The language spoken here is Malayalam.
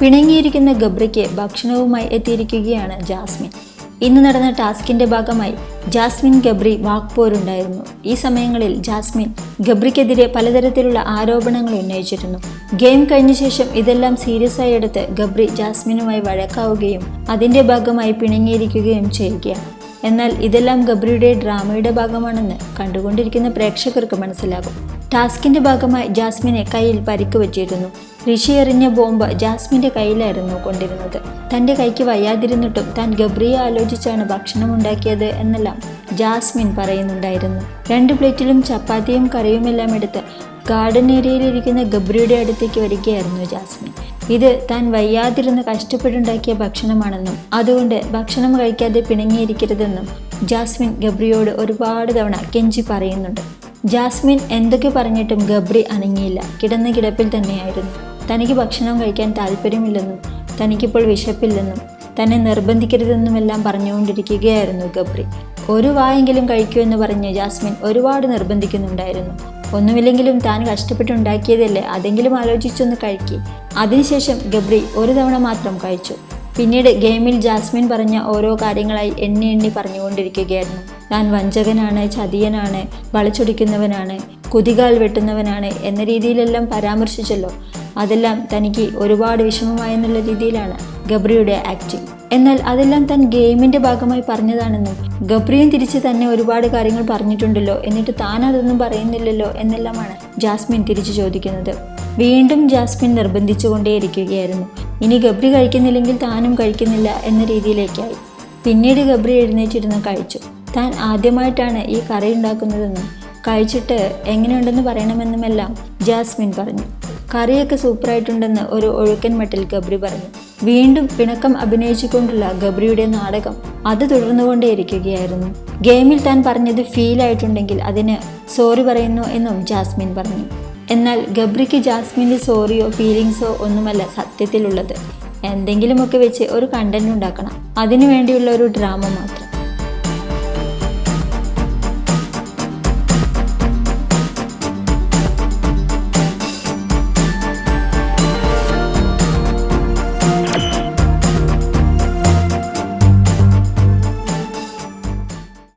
പിണങ്ങിയിരിക്കുന്ന ഗബ്രിക്ക് ഭക്ഷണവുമായി എത്തിയിരിക്കുകയാണ് ജാസ്മിൻ. ഇന്ന് നടന്ന ടാസ്കിന്റെ ഭാഗമായി ജാസ്മിൻ ഗബ്രി വാക്പോരുണ്ടായിരുന്നു. ഈ സമയങ്ങളിൽ ജാസ്മിൻ ഗബ്രിക്കെതിരെ പലതരത്തിലുള്ള ആരോപണങ്ങൾ ഉന്നയിച്ചിരുന്നു. ഗെയിം കഴിഞ്ഞ ശേഷം ഇതെല്ലാം സീരിയസ് ആയി എടുത്ത് ഗബ്രി ജാസ്മിനുമായി വഴക്കാവുകയും അതിന്റെ ഭാഗമായി പിണങ്ങിയിരിക്കുകയും ചെയ്യുകയാണ്. എന്നാൽ ഇതെല്ലാം ഗബ്രിയുടെ ഡ്രാമയുടെ ഭാഗമാണെന്ന് കണ്ടുകൊണ്ടിരിക്കുന്ന പ്രേക്ഷകർക്ക് മനസ്സിലാകും. ടാസ്കിന്റെ ഭാഗമായി ജാസ്മിനെ കയ്യിൽ പരിക്ക് പറ്റിയിരുന്നു. ഋഷി എറിഞ്ഞ ബോംബ് ജാസ്മിന്റെ കയ്യിലായിരുന്നു കൊണ്ടിരുന്നത്. തന്റെ കൈക്ക് വയ്യാതിരുന്നിട്ടും താൻ ഗബ്രിയെ ആലോചിച്ചാണ് ഭക്ഷണം ഉണ്ടാക്കിയത് എന്നെല്ലാം ജാസ്മിൻ പറയുന്നുണ്ടായിരുന്നു. രണ്ട് പ്ലേറ്റിലും ചപ്പാത്തിയും കറിയുമെല്ലാം എടുത്ത് ഗാർഡൻ ഏരിയയിലിരിക്കുന്ന ഗബ്രിയുടെ അടുത്തേക്ക് വരികയായിരുന്നു ജാസ്മിൻ. ഇത് താൻ വയ്യാതിരുന്ന് കഷ്ടപ്പെട്ടുണ്ടാക്കിയ ഭക്ഷണമാണെന്നും അതുകൊണ്ട് ഭക്ഷണം കഴിക്കാതെ പിണങ്ങിയിരിക്കരുതെന്നും ജാസ്മിൻ ഗബ്രിയോട് ഒരുപാട് തവണ കെഞ്ചി പറയുന്നുണ്ട്. ജാസ്മിൻ എന്തൊക്കെ പറഞ്ഞിട്ടും ഗബ്രി അനങ്ങിയില്ല. കിടന്ന കിടപ്പിൽ തന്നെയായിരുന്നു. തനിക്ക് ഭക്ഷണം കഴിക്കാൻ താല്പര്യമില്ലെന്നും തനിക്കിപ്പോൾ വിശപ്പില്ലെന്നും തന്നെ നിർബന്ധിക്കരുതെന്നുമെല്ലാം പറഞ്ഞുകൊണ്ടിരിക്കുകയായിരുന്നു ഗബ്രി. ഒരു വായെങ്കിലും കഴിക്കൂ എന്ന് പറഞ്ഞ് ജാസ്മിൻ ഒരുപാട് നിർബന്ധിക്കുന്നുണ്ടായിരുന്നു. ഒന്നുമില്ലെങ്കിലും താൻ കഷ്ടപ്പെട്ടുണ്ടാക്കിയതല്ലേ? അതെങ്കിലും ആലോചിച്ചൊന്ന് കഴിക്കി. അതിനുശേഷം ഗബ്രി ഒരു തവണ മാത്രം കഴിച്ചു. പിന്നീട് ഗെയിമിൽ ജാസ്മിൻ പറഞ്ഞ ഓരോ കാര്യങ്ങളായി എണ്ണി എണ്ണി പറഞ്ഞുകൊണ്ടിരിക്കുകയായിരുന്നു. ഞാൻ വഞ്ചകനാണ് ചതിയനാണ് വളച്ചൊടിക്കുന്നവനാണ് കുതികാൽ വെട്ടുന്നവനാണ് എന്ന രീതിയിലെല്ലാം പരാമർശിച്ചല്ലോ. അതെല്ലാം തനിക്ക് ഒരുപാട് വിഷമമായെന്നുള്ള രീതിയിലാണ് ഗബ്രിയുടെ ആക്ടിങ് എന്നാൽ അതെല്ലാം താൻ ഗെയിമിന്റെ ഭാഗമായി പറഞ്ഞതാണെന്നും ഗബ്രിയും തിരിച്ച് തന്നെ ഒരുപാട് കാര്യങ്ങൾ പറഞ്ഞിട്ടുണ്ടല്ലോ എന്നിട്ട് താൻ അതൊന്നും പറയുന്നില്ലല്ലോ എന്നെല്ലാമാണ് ജാസ്മിൻ തിരിച്ചു ചോദിക്കുന്നത്. വീണ്ടും ജാസ്മിൻ നിർബന്ധിച്ചുകൊണ്ടേയിരിക്കുകയായിരുന്നു. ഇനി ഗബ്രി കഴിക്കുന്നില്ലെങ്കിൽ താനും കഴിക്കുന്നില്ല എന്ന രീതിയിലേക്കായി. പിന്നീട് ഗബ്രി എഴുന്നേറ്റിരുന്ന് കഴിച്ചു. താൻ ആദ്യമായിട്ടാണ് ഈ കറി ഉണ്ടാക്കുന്നതെന്നും കഴിച്ചിട്ട് എങ്ങനെയുണ്ടെന്ന് പറയണമെന്നുമെല്ലാം ജാസ്മിൻ പറഞ്ഞു. കറിയൊക്കെ സൂപ്പറായിട്ടുണ്ടെന്ന് ഒരു ഒഴുക്കൻ മട്ടിൽ ഗബ്രി പറഞ്ഞു. വീണ്ടും പിണക്കം അഭിനയിച്ചുകൊണ്ടുള്ള ഗബ്രിയുടെ നാടകം അത് തുടർന്നുകൊണ്ടേയിരിക്കുകയായിരുന്നു. ഗെയിമിൽ താൻ പറഞ്ഞത് ഫീൽ ആയിട്ടുണ്ടെങ്കിൽ അതിന് സോറി പറയുന്നു എന്നും ജാസ്മിൻ പറഞ്ഞു. എന്നാൽ ഗബ്രിക്ക് ജാസ്മിന്റെ സോറിയോ ഫീലിങ്സോ ഒന്നുമല്ല സത്യത്തിലുള്ളത്. എന്തെങ്കിലുമൊക്കെ വെച്ച് ഒരു കണ്ടന്റ് ഉണ്ടാക്കണം. അതിനു വേണ്ടിയുള്ള ഒരു ഡ്രാമ മാത്രം.